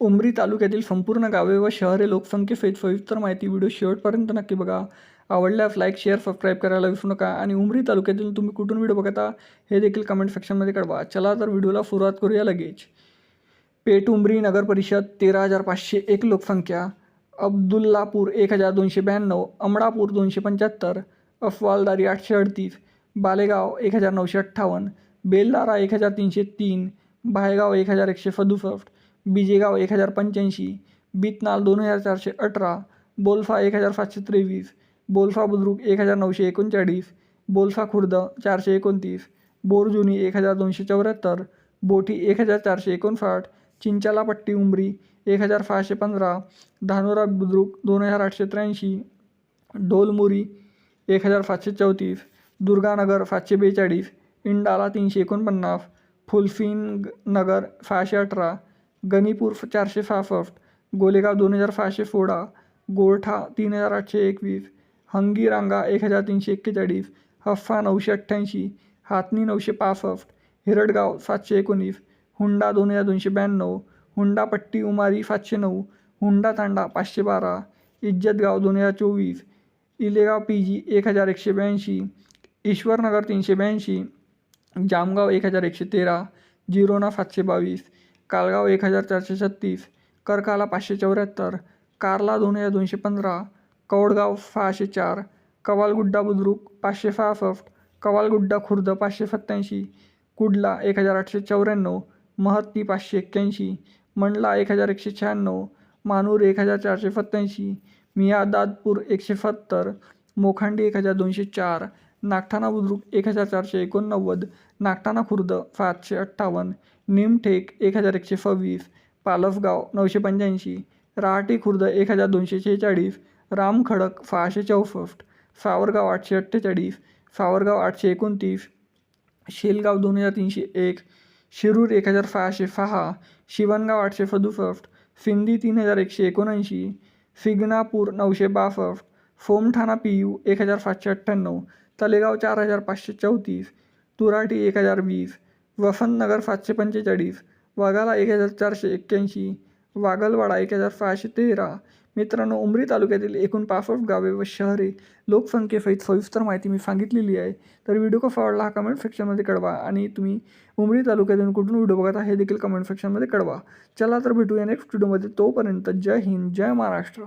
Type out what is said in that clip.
उमरी तालुक्यातील संपूर्ण गावे व शहरे लोकसंख्येसहित सविस्तर माहिती व्हिडिओ शेवटपर्यंत नक्की बघा. आवडल्यास लाईक शेअर सबस्क्राईब करायला विसरू नका आणि उमरी तालुक्यातील तुम्ही कुठून व्हिडिओ बघता हे देखील कमेंट सेक्शनमध्ये कळवा. चला तर व्हिडिओला सुरुवात करूया लगेच. पेठ उमरी नगर परिषद तेरा हजार पाचशे एक लोकसंख्या अब्दुल्लापूर एक हजार दोनशे ब्याण्णव अमडापूर दोनशे पंच्याहत्तर अफवालदारी आठशे अडतीस बालेगाव एक हजार नऊशे अठ्ठावन्न बेलदारा एक हजार तीनशे तीन भायगाव एक हजार एकशे सदुसष्ट बिजेगाव एक हजार पंच्याऐंशी बितनाल दोन हजार चारशे अठरा बोलफा एक हजार सातशे त्रेवीस बोलफा बुद्रुक एक हजार नऊशे एकोणचाळीस बोलफा खुर्द चारशे एकोणतीस बोरजुनी एक हजार दोनशे चौऱ्याहत्तर बोटी एक हजार चारशे एकोणसाठ चिंचाला पट्टी उमरी एक हजार सहाशे पंधरा धानोरा बुद्रुक दोन हजार आठशे त्र्याऐंशी डोलमुरी एक हजार सातशे चौतीस दुर्गानगर सातशे बेचाळीस इंडाला तीनशे एकोणपन्नास फुलसिंग नगर सहाशे अठरा गणीपूर चारशे सहासष्ट, गोलेगाव दोन हज़ार सहाशे सोळा, गोरठा तीन हज़ार आठशे एकवीस, हंगीरांगा एक हज़ार तीनशे एक्केचाळीस, हफ्फा नऊशे अठ्ठ्याऐंशी, हातनी नऊशे पासष्ट, हिरडगाव सातशे एकोणीस, हुंडा दोन हज़ार दोनशे ब्याण्णव, हुंडा पट्टी उमारी सातशे नऊ, हुंडा तांडा पाचशे बारा, इज्जतगाव दोन हज़ार चोवीस, इलेगाव पी जी एक हज़ार एकशे ब्याऐंशी, ईश्वरनगर तीनशे ब्याऐंशी, जामगाव एक हज़ार एकशे तेरा, जिरोना सातशे बावीस कालगाव एक हजार चारशे छत्तीस करकाला पाचशे चौऱ्याहत्तर कारला दोन हजार दोनशे पंधरा कवडगाव सहाशे चार कवालगुड्डा बुद्रुक पाचशे सहासष्ट कवालगुड्डा खुर्द पाचशे सत्त्याऐंशी कुडला एक हजार आठशे चौऱ्याण्णव महत्ती पाचशे एक्क्याऐंशी मंडला एक हजार एकशे शहाण्णव मानूर एक हजार चारशे सत्त्याऐंशी मियादादपूर एकशे सत्तर मोखांडी एक हजार दोनशे चार नागठाणा बुद्रुक एक हजार चारशे एकोणनव्वद नागठाणा खुर्द सातशे अठ्ठावन्न निमठेक एक हजार एकशे सव्वीस पालसगाव नऊशे पंच्याऐंशी रहाटी खुर्द एक हजार दोनशे शेहेचाळीस रामखडक सहाशे चौसष्ट सावरगाव आठशे अठ्ठेचाळीस सावरगाव आठशे एकोणतीस शेलगाव दोन हजार तीनशे एक शिरूर एक हजार सहाशे सहा शिवणगाव आठशे सदुसष्ट सिंधी तीन हजार एकशे एकोणऐंशी सिग्नापूर नऊशे बासष्ट सोमठाणा पी यू एक हजार सातशे अठ्ठ्याण्णव तलेगाव चार हजार पाचशे चौतीस तुराटी एक हजार वीस वसंतनगर सातशे पंचेचाळीस वाघाला एक हजार चारशे एक्क्याऐंशी वागलवाडा एक हजार सहाशे तेरा. मित्रांनो उमरी तालुक्यातील एकूण पासष्ट गावे व शहरे लोकसंख्येसहित सविस्तर माहिती मी सांगितलेली आहे. तर व्हिडिओ कसा आवडला हा कमेंट सेक्शनमध्ये कळवा आणि तुम्ही उमरी तालुक्यातून कुठून व्हिडिओ बघता हे देखील कमेंट सेक्शनमध्ये कळवा. चला तर भेटूया नेक्स्ट व्हिडिओमध्ये तोपर्यंत जय हिंद जय महाराष्ट्र.